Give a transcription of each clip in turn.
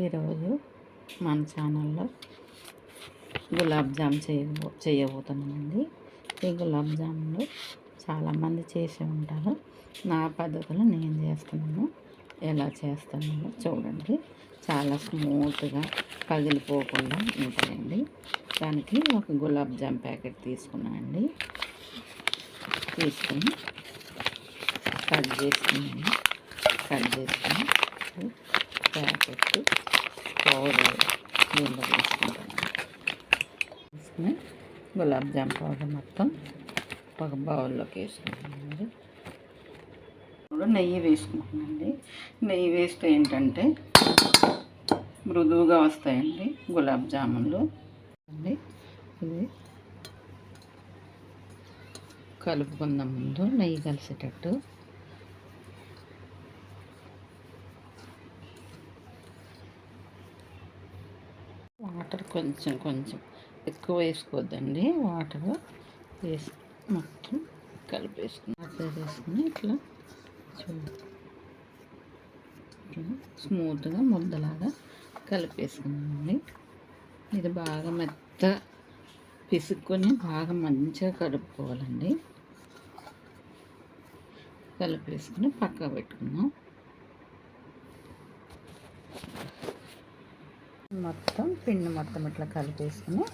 ఈరోజు మన ఛానల్లో గులాబ్ జామ్ చేయబో చేయబోతున్నానండి. ఈ గులాబ్ జాములు చాలామంది చేసి ఉంటారు. నా పద్ధతిలో నేను చేస్తున్నాను. ఎలా చేస్తున్నానో చూడండి. చాలా స్మూత్గా పగిలిపోకుండా ఉంటాయండి. దానికి ఒక గులాబ్ జామ్ ప్యాకెట్ తీసుకున్నానండి తీసుకుని కట్ చేసుకున్నాను. కట్ చేసుకుని ప్యాకెట్ పౌడర్ దీంట్లో వేసుకుంటాను వేసుకుని గులాబ్ జామ్ పౌడర్ మొత్తం ఒక బౌల్లోకి వేసుకుంటున్నారు ఇప్పుడు నెయ్యి వేసుకుంటున్నానండి. నెయ్యి వేస్తే ఏంటంటే మృదువుగా వస్తాయండి గులాబ్ జామున్లు. అండి ఇది కలుపుకుందాం ముందు నెయ్యి కలిసేటట్టు వాటర్ కొంచెం కొంచెం ఎక్కువ వేసుకోవద్దండి వాటర్ వేసి మొత్తం కలిపేసుకుని వాటర్ వేసుకుని ఇట్లా ఇట్లా స్మూత్గా ముద్దలాగా కలిపేసుకున్నామండి. ఇది బాగా మెత్త పిసుక్కొని బాగా మంచిగా కలుపుకోవాలండి కలిపేసుకుని పక్క పెట్టుకున్నాం మొత్తం పిండి మొత్తం ఇట్లా కలిపేసుకుని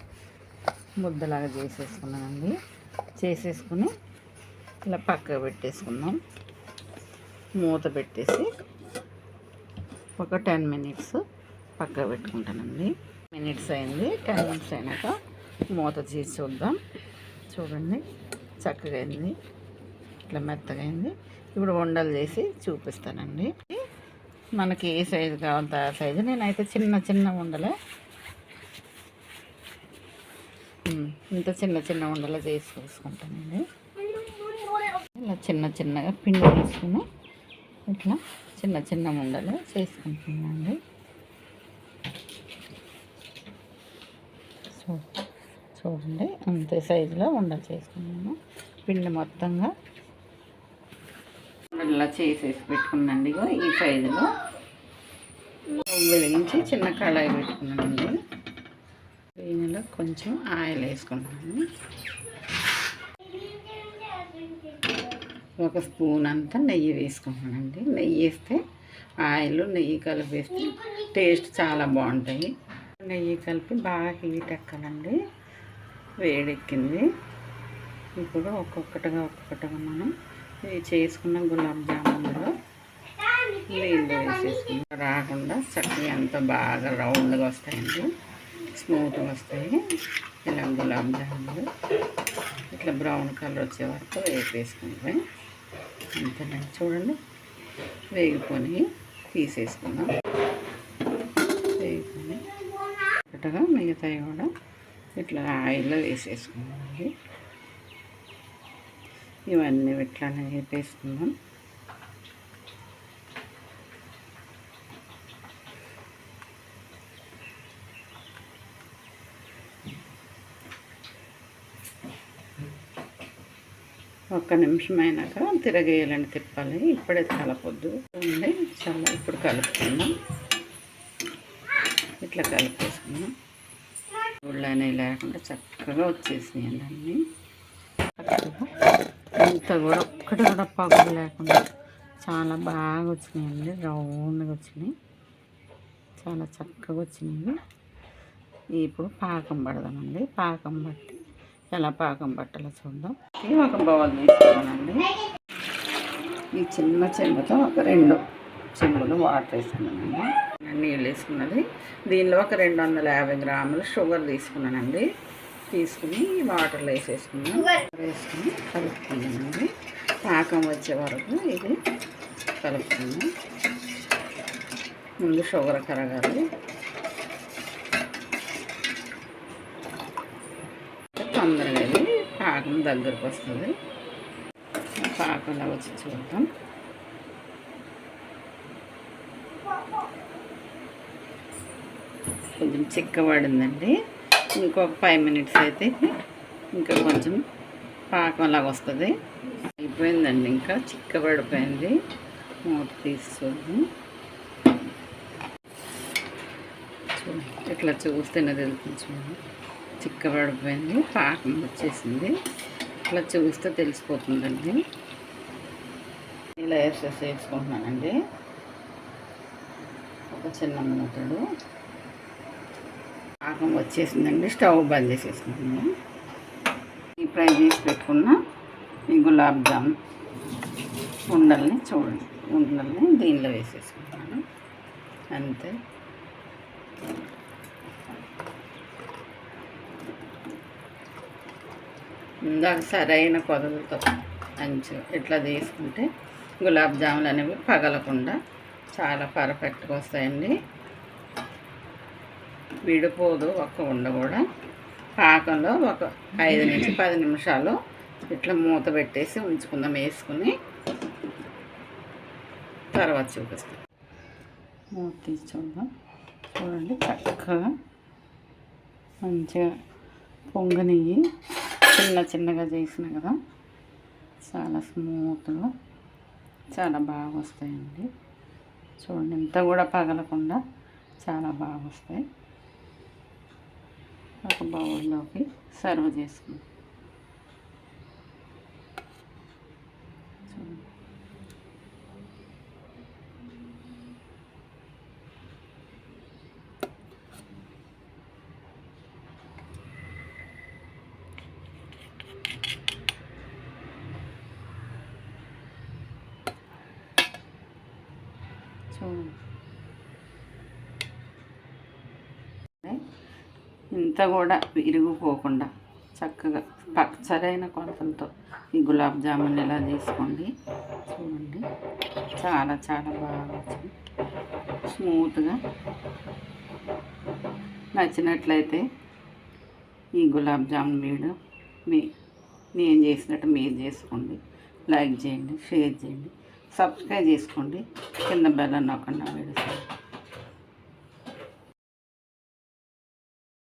ముద్దలాగా చేసేసుకున్నానండి. చేసేసుకుని ఇలా పక్కకు పెట్టేసుకుందాం. మూత పెట్టేసి ఒక టెన్ మినిట్స్ పక్క పెట్టుకుంటానండి. మినిట్స్ అయింది. టెన్ మినిట్స్ అయినాక మూత తీసి చూద్దాం. చూడండి చక్కగా అయింది. ఇట్లా మెత్తగా అయింది. ఇప్పుడు వండలు చేసి చూపిస్తానండి. మనకి ఏ సైజు కావాలంటే ఆ సైజు నేనైతే చిన్న చిన్న ఉండలే. ఇంత చిన్న చిన్న ఉండలు చేసి తీసుకుంటానండి ఇలా చిన్న చిన్నగా పిండి తీసుకుని ఇట్లా చిన్న చిన్న ఉండలు చేసుకుంటున్నాండి చూ చూడండి అంతే సైజులో ఉండలు చేసుకున్నాను. పిండి మొత్తంగా ఇలా చేసేసి పెట్టుకున్నాండి ఇగో ఈ సైజులో. వెలిగించి చిన్న కళాయి పెట్టుకున్నానండి. దీనిలో కొంచెం ఆయిల్ వేసుకున్నాను. ఒక స్పూన్ అంతా నెయ్యి వేసుకుంటానండి నెయ్యి వేస్తే ఆయిల్ నెయ్యి కలిపేస్తే టేస్ట్ చాలా బాగుంటాయి. నెయ్యి కలిపి బాగా హీట్ ఎక్కాలండి. వేడెక్కింది. ఇప్పుడు ఒక్కొక్కటిగా ఒక్కొక్కటిగా మనం ఇవి చేసుకున్న గులాబ్ జామున్లో నీళ్ళు వేసేసుకున్నాం రాకుండా చక్కగా అంతా బాగా రౌండ్గా వస్తాయండి. స్మూత్గా వస్తాయి. ఇలా గులాబ్ జాములు. ఇట్లా బ్రౌన్ కలర్ వచ్చే వరకు వేపేసుకుంటాం అంతేనండి చూడండి. వేగిపోయి తీసేసుకుందాం. వేగిపోయి మిగతాయి కూడా ఇట్లా ఆయిల్లో వేసేసుకుందామండి ఇవన్నీ ఇట్లానే వేపేసుకుందాం. ఒక్క నిమిషం అయినాక తిరగేయాలని తిప్పాలి. ఇప్పుడే కలపొద్దు ఉంది. చాలా ఇప్పుడు కలుపుకుందాం. ఇట్లా కలిపేసుకుందాం. గుళ్ళు లేకుండా చక్కగా వచ్చేసినాయండి అన్నీ. అంతా కూడా ఒక్కటి కూడా పగులు లేకుండా చాలా బాగా వచ్చినాయండి. రౌండ్గా వచ్చినాయి. చాలా చక్కగా వచ్చినాయి. ఇప్పుడు పాకం పడదామండి. పాకం పట్టి ఎలా పాకం పట్టాలో చూద్దాం. ఒక బౌల్ తీసుకున్నానండి ఈ చిన్న చెంబుతో ఒక రెండు చెంబులు వాటర్ వేసుకున్నానండి. నీళ్ళు వేసుకున్నది. దీనిలో ఒక రెండు వందల యాభై గ్రాములు షుగర్ తీసుకున్నానండి. తీసుకుని వాటర్లో వేసేసుకున్నాం. వేసుకుని కలుపుకున్నానండి పాకం వచ్చే వరకు ఇది కలుపుకున్నాం ముందు షుగర్ కరగాలి. తొందరగా ఇది పాకం దగ్గరకు వస్తుంది. పాకంలో వచ్చి చూద్దాం. కొంచెం చిక్కబడిందండి. ఇంకొక ఫైవ్ మినిట్స్ అయితే ఇంకా కొంచెం పాకంలాగా వస్తుంది. అయిపోయిందండి ఇంకా చిక్కబడిపోయింది. మూత తీసి చూద్దాం ఇట్లా చూస్తేనే తెలుస్తుంది చూడండి చిక్కబడిపోయింది పాకం వచ్చేసింది. ఇట్లా చూస్తే తెలిసిపోతుందండి. ఇలా వేసేసి వేసుకుంటున్నానండి ఒక చిన్న మూతడు పాకం వచ్చేసిందండి స్టవ్ బంద్ చేసేసుకున్నాను ఈ ఫ్రై చేసి పెట్టుకున్న ఈ గులాబ్ జామ్ ఉండల్ని చూడండి ఉండల్ని దీనిలో వేసేసుకుంటాను. అంతే. ఇందాక సరైన కొదలతో మంచిగా ఇట్లా తీసుకుంటే గులాబ్ జాములు అనేవి పగలకుండా చాలా పర్ఫెక్ట్గా వస్తాయండి. విడిపోదు ఒక ఉండ కూడా. పాకంలో ఒక ఐదు నుంచి పది నిమిషాలు ఇట్లా మూత పెట్టేసి ఉంచుకుందాం వేసుకుని తర్వాత చూపిస్తాం. మూత తీసి చూద్దాం. చూడండి చక్కగా మంచిగా పొంగనెయ్యి చిన్న చిన్నగా చేసిన కదా చాలా స్మూత్గా చాలా బాగా వస్తాయండి. చూడండి ఇంత కూడా పగలకుండా చాలా బాగా వస్తాయి. ఒక బౌల్లోకి సర్వ్ చేసుకుందాం. చూడండి చూడండి ఇంత కూడా విరిగిపోకుండా చక్కగా పక్ సరైన కొలతలతో ఈ గులాబ్ జామున్ ఎలా చేసుకోండి చూడండి. చాలా చాలా బాగా వచ్చింది. స్మూత్గా నచ్చినట్లయితే ఈ గులాబ్ జామున్ వీడియో మీ నేను చేసినట్టు మీరు చేసుకోండి. లైక్ చేయండి షేర్ చేయండి సబ్స్క్రైబ్ చేసుకోండి. కింద బెల్ నొక్కండి వీడియోస్